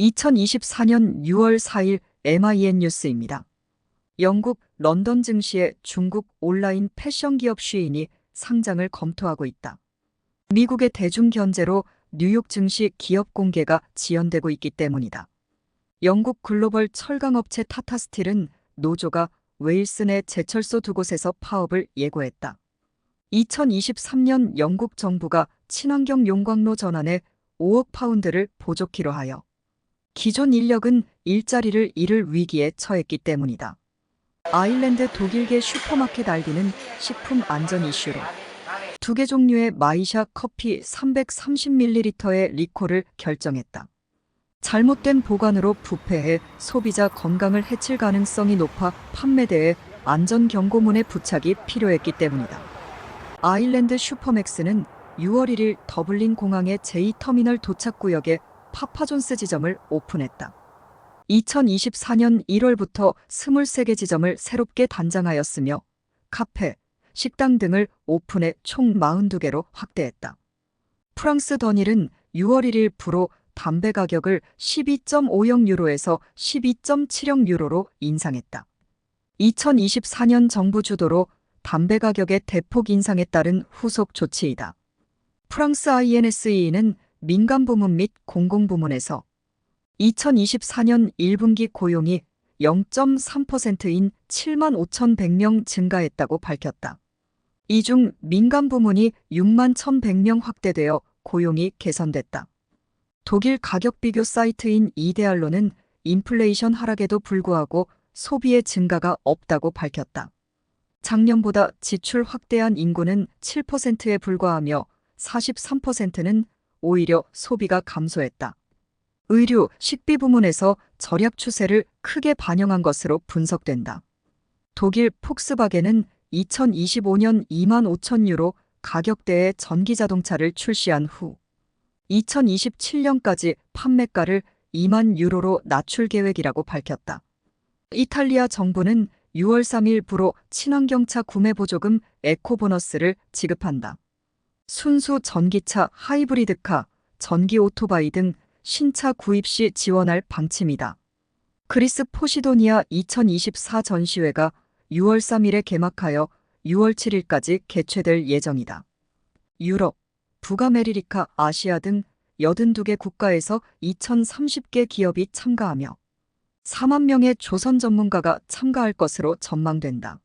2024년 6월 4일 MIN 뉴스입니다. 영국 런던 증시의 중국 온라인 패션 기업 쉬인이 상장을 검토하고 있다. 미국의 대중 견제로 뉴욕 증시 기업 공개가 지연되고 있기 때문이다. 영국 글로벌 철강업체 타타스틸은 노조가 웨일스 내 제철소 두 곳에서 파업을 예고했다. 2023년 영국 정부가 친환경 용광로 전환에 5억 파운드를 보조키로 하여 기존 인력은 일자리를 잃을 위기에 처했기 때문이다. 아일랜드 독일계 슈퍼마켓 알디는 식품 안전 이슈로 두 개 종류의 마이샤 커피 330ml의 리콜을 결정했다. 잘못된 보관으로 부패해 소비자 건강을 해칠 가능성이 높아 판매대에 안전 경고문의 부착이 필요했기 때문이다. 아일랜드 슈퍼맥스는 6월 1일 더블린 공항의 제2터미널 도착구역에 파파존스 지점을 오픈했다. 2024년 1월부터 23개 지점을 새롭게 단장하였으며 카페, 식당 등을 오픈해 총 42개로 확대했다. 프랑스 더닐은 6월 1일 부로 담배 가격을 12.50 유로에서 12.70 유로로 인상했다. 2024년 정부 주도로 담배 가격의 대폭 인상에 따른 후속 조치이다. 프랑스 INSE는 민간 부문 및 공공 부문에서 2024년 1분기 고용이 0.3%인 7만 5,100명 증가했다고 밝혔다. 이 중 민간 부문이 6만 1,100명 확대되어 고용이 개선됐다. 독일 가격 비교 사이트인 이데알로는 인플레이션 하락에도 불구하고 소비의 증가가 없다고 밝혔다. 작년보다 지출 확대한 인구는 7%에 불과하며 43%는 오히려 소비가 감소했다. 의류, 식비 부문에서 절약 추세를 크게 반영한 것으로 분석된다. 독일 폭스바겐은 2025년 2만 5천 유로 가격대의 전기 자동차를 출시한 후 2027년까지 판매가를 2만 유로로 낮출 계획이라고 밝혔다. 이탈리아 정부는 6월 3일 부로 친환경차 구매 보조금 에코보너스를 지급한다. 순수 전기차 하이브리드카, 전기 오토바이 등 신차 구입 시 지원할 방침이다. 그리스 포시도니아 2024 전시회가 6월 3일에 개막하여 6월 7일까지 개최될 예정이다. 유럽, 북아메리카, 아시아 등 82개 국가에서 2030개 기업이 참가하며 4만 명의 조선 전문가가 참가할 것으로 전망된다.